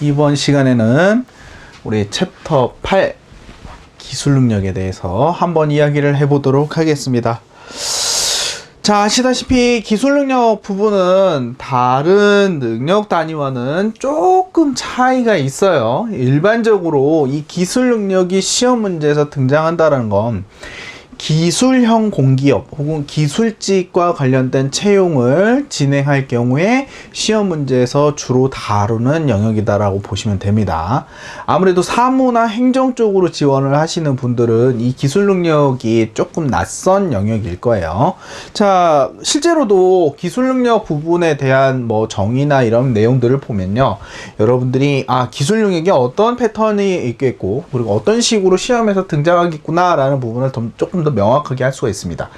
이번 시간에는 우리 챕터 8 기술 능력에 대해서 한번 이야기를 해보도록 하겠습니다. 자, 아시다시피 기술 능력 부분은 다른 능력 단위와는 조금 차이가 있어요. 일반적으로 이 기술 능력이 시험 문제에서 등장한다는 건 기술형 공기업 혹은 기술직과 관련된 채용을 진행할 경우에 시험 문제에서 주로 다루는 영역이다라고 보시면 됩니다. 아무래도 사무나 행정 쪽으로 지원을 하시는 분들은 이 기술 능력이 조금 낯선 영역일 거예요. 자, 실제로도 기술 능력 부분에 대한 뭐 정의나 이런 내용들을 보면요. 여러분들이 아, 기술 능력이 어떤 패턴이 있겠고 그리고 어떤 식으로 시험에서 등장하겠구나라는 부분을 좀 조금 더 명확하게 할 수가 있습니다.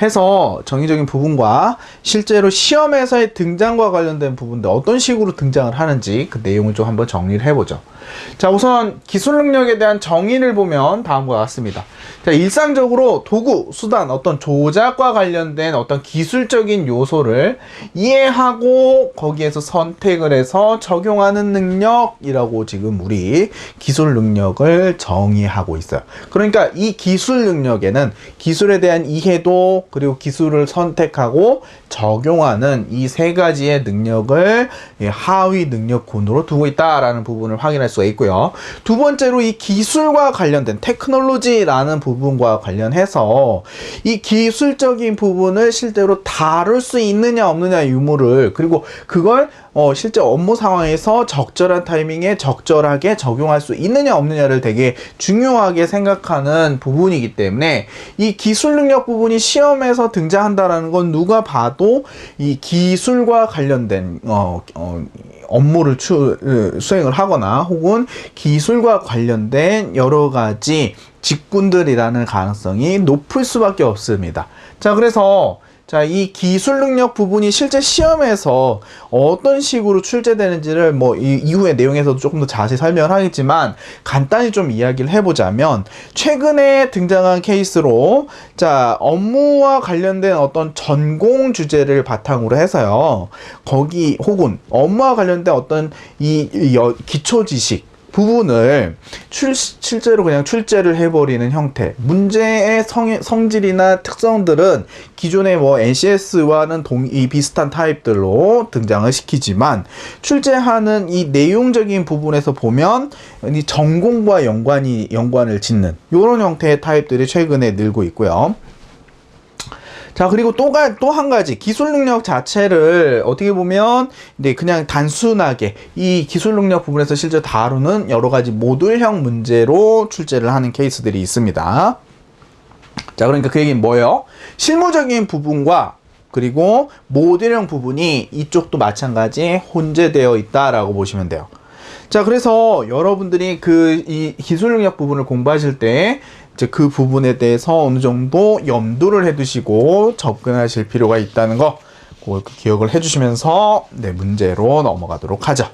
해서 정의적인 부분과 실제로 시험에서의 등장과 관련된 부분들 어떤 식으로 등장을 하는지 그 내용을 좀 한번 정리를 해보죠. 자, 우선 기술 능력에 대한 정의를 보면 다음과 같습니다. 자, 일상적으로 도구, 수단, 어떤 조작과 관련된 어떤 기술적인 요소를 이해하고 거기에서 선택을 해서 적용하는 능력이라고 지금 우리 기술 능력을 정의하고 있어요. 그러니까 이 기술 능력에는 기술에 대한 이해도 그리고 기술을 선택하고 적용하는 이 세 가지의 능력을 예, 하위 능력군으로 두고 있다라는 부분을 확인할 수가 있고요. 두 번째로 이 기술과 관련된 테크놀로지라는 부분과 관련해서 이 기술적인 부분을 실제로 다룰 수 있느냐 없느냐 유무를 그리고 그걸 어, 실제 업무 상황에서 적절한 타이밍에 적절하게 적용할 수 있느냐 없느냐를 되게 중요하게 생각하는 부분이기 때문에 이 기술 능력 부분이 시험에서 등장한다라는 건 누가 봐도 이 기술과 관련된 어, 어, 업무를 추, 으, 수행을 하거나 혹은 기술과 관련된 여러 가지 직군들이라는 가능성이 높을 수밖에 없습니다. 자, 그래서 자, 이 기술 능력 부분이 실제 시험에서 어떤 식으로 출제되는지를 뭐 이, 이후의 내용에서도 조금 더 자세히 설명을 하겠지만 간단히 좀 이야기를 해보자면 최근에 등장한 케이스로 자, 업무와 관련된 어떤 전공 주제를 바탕으로 해서요. 거기 혹은 업무와 관련된 어떤 이, 기초 지식 부분을 출, 실제로 그냥 출제를 해버리는 형태. 문제의 성, 성질이나 특성들은 기존의 뭐 NCS와는 동, 이 비슷한 타입들로 등장을 시키지만 출제하는 이 내용적인 부분에서 보면 이 전공과 연관이, 연관을 짓는 이런 형태의 타입들이 최근에 늘고 있고요. 자, 그리고 또, 또 한 가지. 기술 능력 자체를 어떻게 보면, 네, 그냥 단순하게 이 기술 능력 부분에서 실제 다루는 여러 가지 모듈형 문제로 출제를 하는 케이스들이 있습니다. 자, 그러니까 그 얘기는 뭐예요? 실무적인 부분과 그리고 모듈형 부분이 이쪽도 마찬가지 혼재되어 있다라고 보시면 돼요. 자, 그래서 여러분들이 그 이 기술 능력 부분을 공부하실 때 이제 그 부분에 대해서 어느 정도 염두를 해 두시고 접근하실 필요가 있다는 거꼭 기억을 해 주시면서 네, 문제로 넘어가도록 하죠.